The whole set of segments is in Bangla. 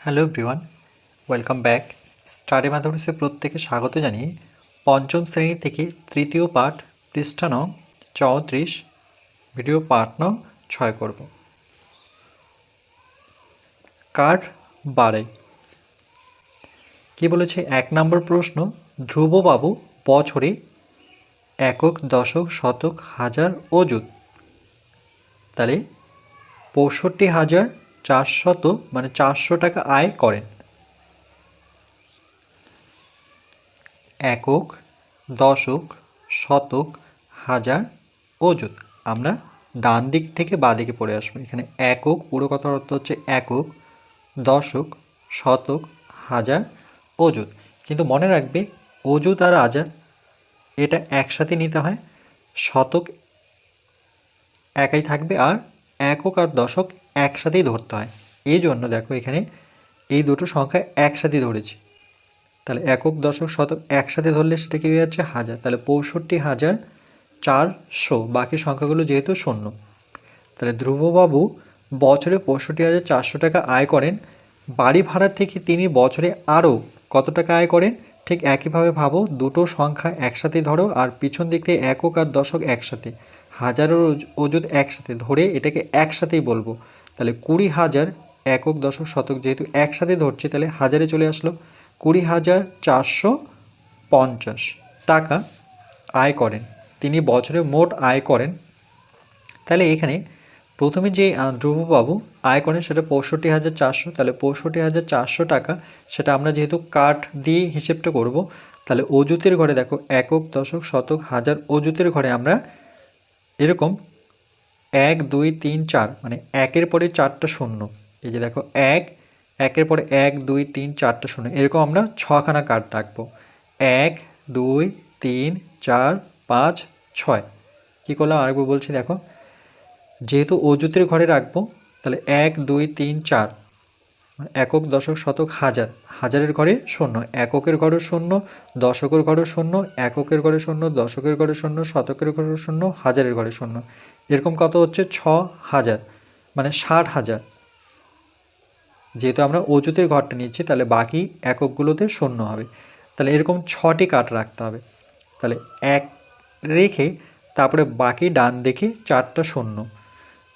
Hello everyone, welcome back. Study ম্যাথমেটিক্সে প্রত্যেকে স্বাগত জানিয়ে পঞ্চম শ্রেণি থেকে তৃতীয় পাঠ পৃষ্ঠা নং চৌত্রিশ, ভিডিও পাঠ নং ছয় করব। কার বাড়ে কি বলেছে? এক নম্বর প্রশ্ন, ধ্রুববাবু বছরে একক, দশক, শতক, হাজার, অযুত। তাহলে, পঁয়ষট্টি হাজার চারশত মানে চারশো টাকা আয় করেন। একক, দশক, শতক, হাজার, অযুত। আমরা ডান দিক থেকে বাঁ দিকে পড়ে আসব। এখানে একক, পুরো কথার অর্থ হচ্ছে একক, দশক, শতক, হাজার, অযুত। কিন্তু মনে রাখবে, অযুত আর হাজার, এটা একসাথে নিতে হয়। শতক একাই থাকবে আর একক আর দশক একসাথেই ধরতে হয়। এই জন্য দেখো এখানে এই দুটো সংখ্যা একসাথে ধরেছি। তাহলে একক দশক শতক একসাথে ধরলে সেটা কি হয়ে যাচ্ছে? হাজার। তাহলে পঁয়ষট্টি হাজার চারশো। বাকি সংখ্যাগুলো যেহেতু শূন্য। তাহলে ধ্রুববাবু বছরে পঁয়ষট্টি হাজার চারশো টাকা আয় করেন। বাড়ি ভাড়া থেকে তিনি বছরে আরও কত টাকা আয় করেন? ঠিক একইভাবে ভাবো, দুটো সংখ্যা একসাথে ধরো আর পিছন দিক থেকে একক আর দশক একসাথে। হাজারের ওজুদ একসাথে। ধরে এটাকে একসাথেই বলব। তাহলে কুড়ি হাজার একক দশক শতক যেহেতু একসাথে ধরছে, তাহলে হাজারে চলে আসলো। কুড়ি হাজার চারশো পঞ্চাশ টাকা আয় করেন। তিনি বছরে মোট আয় করেন। তাহলে এখানে প্রথমে যে ধ্রুববাবু আয় করেন সেটা পঁয়ষট্টি হাজার চারশো। তাহলে পঁয়ষট্টি হাজার চারশো টাকা সেটা আমরা যেহেতু কাঠ দিয়ে হিসেবটা করব, তাহলে অজুতের ঘরে দেখো একক দশক শতক হাজার অজুতের ঘরে আমরা এরকম এক, দুই, তিন, চার মানে একের পরে চারটা শূন্য। এই যে দেখো, এক, একের পরে এক, দুই, তিন, চারটা শূন্য। এরকম আমরা ছখানা কার্ড রাখব। এক, দুই, তিন, চার, পাঁচ, ছয়। কী করলাম? আরেকবার বলছি দেখো, যেহেতু অযুতের ঘরে রাখব, তাহলে এক, দুই, তিন, চার। একক দশক শতক হাজার। হাজারের ঘরে শূন্য, এককের ঘরে শূন্য, দশকের ঘরে শূন্য, এককের ঘরে শূন্য, দশকের ঘরে শূন্য, শতকের ঘরে শূন্য, হাজারের ঘরে শূন্য। এরকম কত হচ্ছে? ছ হাজার মানে ষাট হাজার। যেহেতু আমরা অজুতের ঘরটা নিচ্ছি তাহলে বাকি এককগুলোতে শূন্য হবে। তাহলে এরকম ছটি কাঠ রাখতে হবে। তাহলে এক রেখে তারপরে বাকি ডান দেখে চারটা শূন্য।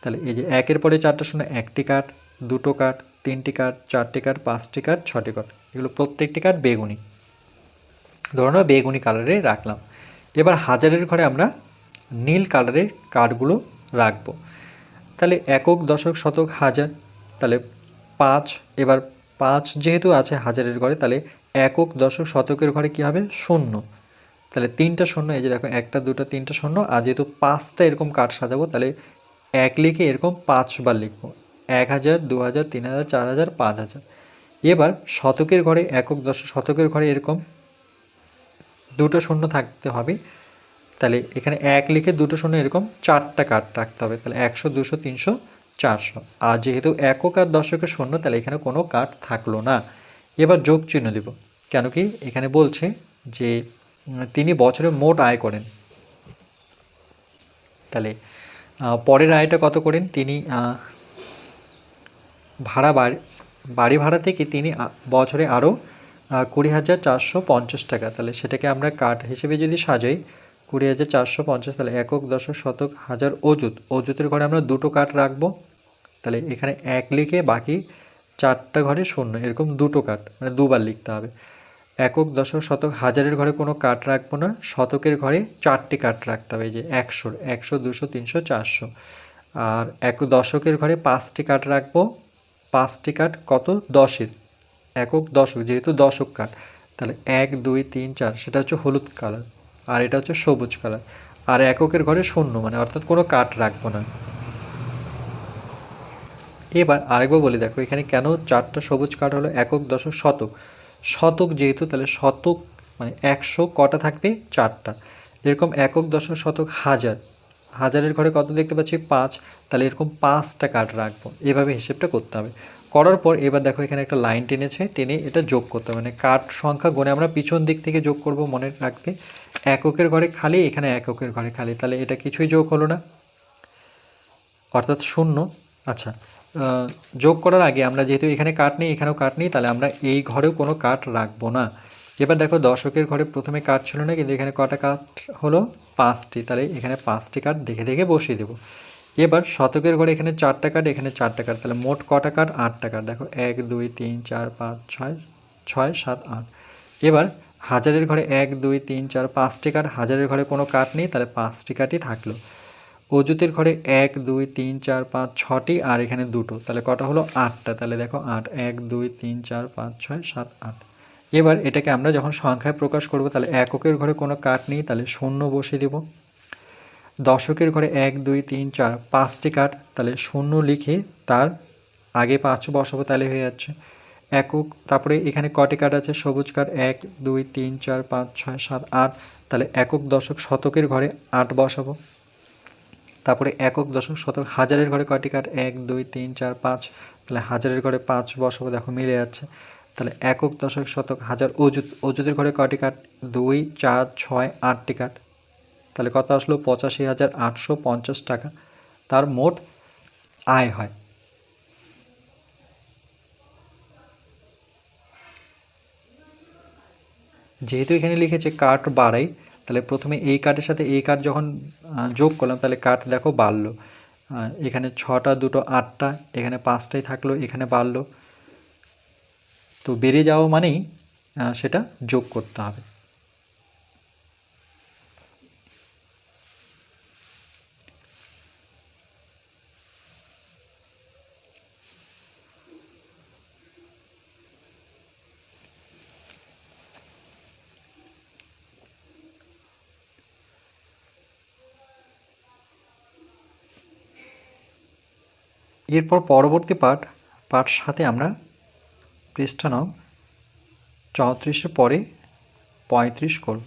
তাহলে এই যে একের পরে চারটা শূন্য, একটি কাঠ দুটো কাঠ তিনটি কাঠ, চারটি কাঠ, পাঁচটি কাঠ, ছটি কাঠ, এগুলো প্রত্যেকটি কাঠ বেগুনি। ধরুন বেগুনি কালারে রাখলাম। এবার হাজারের ঘরে আমরা নীল কালারের কাঠগুলো রাখব। তাহলে একক, দশক, শতক, হাজার, তাহলে পাঁচ, এবার পাঁচ যেহেতু আছে হাজারের ঘরে, তাহলে একক, দশক, শতকের ঘরে কী হবে? শূন্য। তাহলে তিনটা শূন্য, এই যে দেখো, একটা, দুটো, তিনটা শূন্য, আর যেহেতু পাঁচটা এরকম কাঠ সাজাবো, তাহলে এক লিখে এরকম পাঁচবার লিখব। এক হাজার দু হাজার তিন হাজার চার হাজার পাঁচ হাজার এবার শতকের ঘরে একক দশ, শতকের ঘরে এরকম দুটো শূন্য থাকতে হবে। তাহলে এখানে এক লিখে দুটো শূন্য এরকম চারটা কাঠ রাখতে হবে। তাহলে একশো, দুশো, তিনশো, চারশো। আর যেহেতু একক আর দশকের শূন্য, তাহলে এখানে কোনো কাঠ থাকল না। এবার যোগ চিহ্ন দেব। কেন কি? এখানে বলছে যে তিনি বছরে মোট আয় করেন। তাহলে পরের আয়টা কত করেন? তিনি ভাড়া বাড়ি বাড়ি ভাড়া থেকে তিনি বছরে আরও কুড়ি হাজার চারশো পঞ্চাশ টাকা। তাহলে সেটাকে আমরা কাঠ হিসেবে যদি সাজাই, কুড়ি হাজার চারশো পঞ্চাশ, তাহলে একক, দশক, শতক, হাজার অজুত অজুতের ঘরে আমরা দুটো কাঠ রাখব। তাহলে এখানে এক লিখে বাকি চারটা ঘরে শূন্য, এরকম দুটো কাঠ মানে দুবার লিখতে হবে। একক, দশক, শতক, হাজারের ঘরে কোনো কাঠ রাখব না, শতকের ঘরে চারটি কাঠ রাখতে হবে যে একশোর, একশো, দুশো, তিনশো, চারশো। আর এক দশকের ঘরে পাঁচটি কাঠ রাখব পাঁচটি কাঠ কত? দশের। একক দশক, যেহেতু দশক কাঠ, তাহলে এক, দুই, তিন, চার, সেটা হচ্ছে হলুদ কালার, আর এটা হচ্ছে সবুজ কালার। আর এককের ঘরে শূন্য মানে অর্থাৎ কোনো কাঠ রাখব না। এবার আরেকবার বলি, দেখো, এখানে কেন চারটা সবুজ কাঠ হলো? একক দশক, শতক। শতক যেহেতু, তাহলে শতক মানে একশো কটা থাকবে? চারটা। এরকম একক দশক, শতক, হাজার। হাজারের ঘরে কত দেখতে পাচ্ছি? পাঁচ। তাহলে এরকম পাঁচটা কাঠ রাখব। এভাবে হিসেবটা করতে হবে। করার পর এবার দেখো এখানে একটা লাইন টেনেছে, টেনে এটা যোগ করতে হবে। মানে কাঠ সংখ্যা গুণে আমরা পিছন দিক থেকে যোগ করব মনে রাখবে এককের ঘরে খালি, এখানে এককের ঘরে খালি। তাহলে এটা কিছুই যোগ হলো না। অর্থাৎ শূন্য। আচ্ছা যোগ করার আগে আমরা যেহেতু এখানে কাট নেই, এখানেও কাট নেই, তাহলে আমরা এই ঘরেও কোনো কাট রাখব না। এবার দেখো দশকের ঘরে প্রথমে কাঠ ছিল না, কিন্তু এখানে কটা কাঠ হলো? পাঁচটি। তাহলে এখানে পাঁচটি কাঠ দেখে দেখে বসিয়ে দেবো। এবার শতকের ঘরে এখানে চারটা কাঠ এখানে চারটা কাঠ তাহলে মোট কটা কাঠ আটটা কাঠ দেখো, এক, দুই, তিন, চার, পাঁচ, ছয় ছয়, সাত, আট। এবার হাজারের ঘরে এক, দুই, তিন, চার, পাঁচটি কাঠ হাজারের ঘরে কোনো কাঠ নেই, তাহলে পাঁচটি কাঠই থাকল। অজুতের ঘরে এক, দুই, তিন, চার, পাঁচ, ছটি, আর এখানে দুটো। তাহলে কটা হলো? আটটা। তাহলে দেখো, আট, এক, দুই, তিন, চার, পাঁচ, ছয়, সাত, আট। এবার এটাকে আমরা যখন সংখ্যায় প্রকাশ করব, তাহলে এককের ঘরে কোনো কাঠ নেই, তাহলে শূন্য বসিয়ে দেব। দশকের ঘরে এক, দুই, তিন, চার, পাঁচটি কাঠ তাহলে শূন্য লিখে তার আগে পাঁচ বসাবো তাহলে হয়ে যাচ্ছে। একক, তারপরে এখানে কটি কাঠ আছে? সবুজ কাঠ এক, দুই, তিন, চার, পাঁচ, ছয়, সাত, আট। তাহলে একক, দশক, শতকের ঘরে আট বসাবো। তারপরে একক, দশক, শতক, হাজারের ঘরে কটি? কাঠ এক, দুই, তিন, চার, পাঁচ। তাহলে হাজারের ঘরে পাঁচ বসাবো, দেখো মিলে যাচ্ছে। তাহলে একক দশক শতক হাজার অজুত অজুতের ঘরে কটি কাঠ? দুই, চার, ছয়, আটটি কাঠ। তাহলে কত আসলো? পঁচাশি হাজার আটশো পঞ্চাশ টাকা। তার মোট আয় হয়। যেহেতু এখানে লিখেছে কাঠ বাড়াই, তাহলে প্রথমে এই কাঠের সাথে এই কাঠ যখন যোগ করলাম, তাহলে কাঠ দেখো বাড়লো। এখানে ছটা, দুটো, আটটা, এখানে পাঁচটাই থাকল, এখানে বাড়লো। তো বেড়ে যাওয়া মানেই সেটা যোগ করতে হবে। এরপর পরবর্তী পাঠ পাঠ সাথে আমরা পৃষ্ঠা নাম চৌত্রিশের পরে পঁয়ত্রিশ করব।